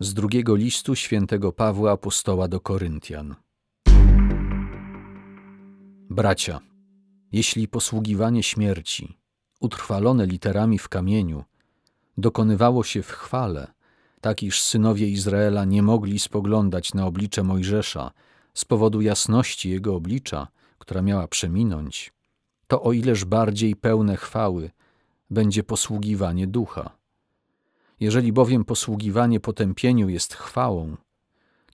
Z drugiego listu świętego Pawła Apostoła do Koryntian. Bracia, jeśli posługiwanie śmierci, utrwalone literami w kamieniu, dokonywało się w chwale, tak iż synowie Izraela nie mogli spoglądać na oblicze Mojżesza z powodu jasności jego oblicza, która miała przeminąć, to o ileż bardziej pełne chwały będzie posługiwanie ducha. Jeżeli bowiem posługiwanie potępieniu jest chwałą,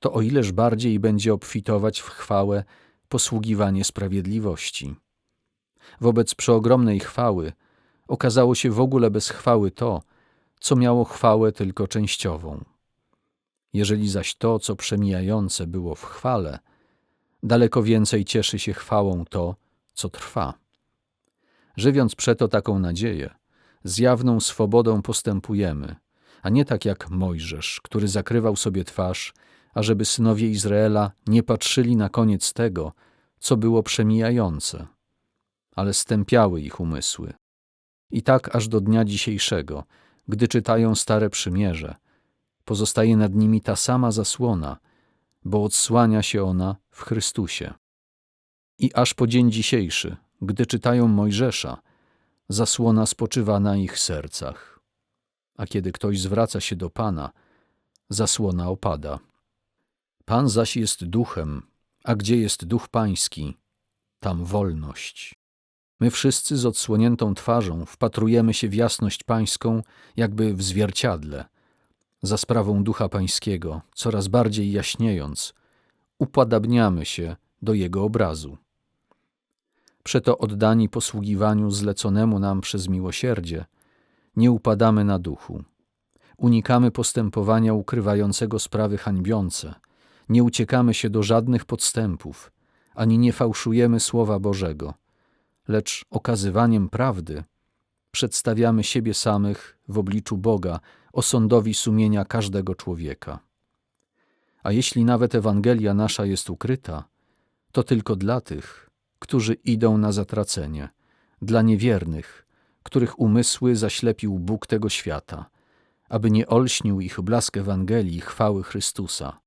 to o ileż bardziej będzie obfitować w chwałę posługiwanie sprawiedliwości. Wobec przeogromnej chwały okazało się w ogóle bez chwały to, co miało chwałę tylko częściową. Jeżeli zaś to, co przemijające było w chwale, daleko więcej cieszy się chwałą to, co trwa. Żywiąc przeto taką nadzieję, z jawną swobodą postępujemy, a nie tak jak Mojżesz, który zakrywał sobie twarz, ażeby synowie Izraela nie patrzyli na koniec tego, co było przemijające, ale stępiały ich umysły. I tak aż do dnia dzisiejszego, gdy czytają Stare Przymierze, pozostaje nad nimi ta sama zasłona, bo odsłania się ona w Chrystusie. I aż po dzień dzisiejszy, gdy czytają Mojżesza, zasłona spoczywa na ich sercach. A kiedy ktoś zwraca się do Pana, zasłona opada. Pan zaś jest duchem, a gdzie jest duch pański, tam wolność. My wszyscy z odsłoniętą twarzą wpatrujemy się w jasność pańską, jakby w zwierciadle. Za sprawą ducha pańskiego, coraz bardziej jaśniejąc, upadabniamy się do jego obrazu. Przeto oddani posługiwaniu zleconemu nam przez miłosierdzie, nie upadamy na duchu. Unikamy postępowania ukrywającego sprawy hańbiące, nie uciekamy się do żadnych podstępów, ani nie fałszujemy Słowa Bożego, lecz okazywaniem prawdy przedstawiamy siebie samych w obliczu Boga osądowi sumienia każdego człowieka. A jeśli nawet Ewangelia nasza jest ukryta, to tylko dla tych, którzy idą na zatracenie, dla niewiernych, których umysły zaślepił Bóg tego świata, aby nie olśnił ich blask Ewangelii chwały Chrystusa,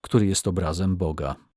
który jest obrazem Boga.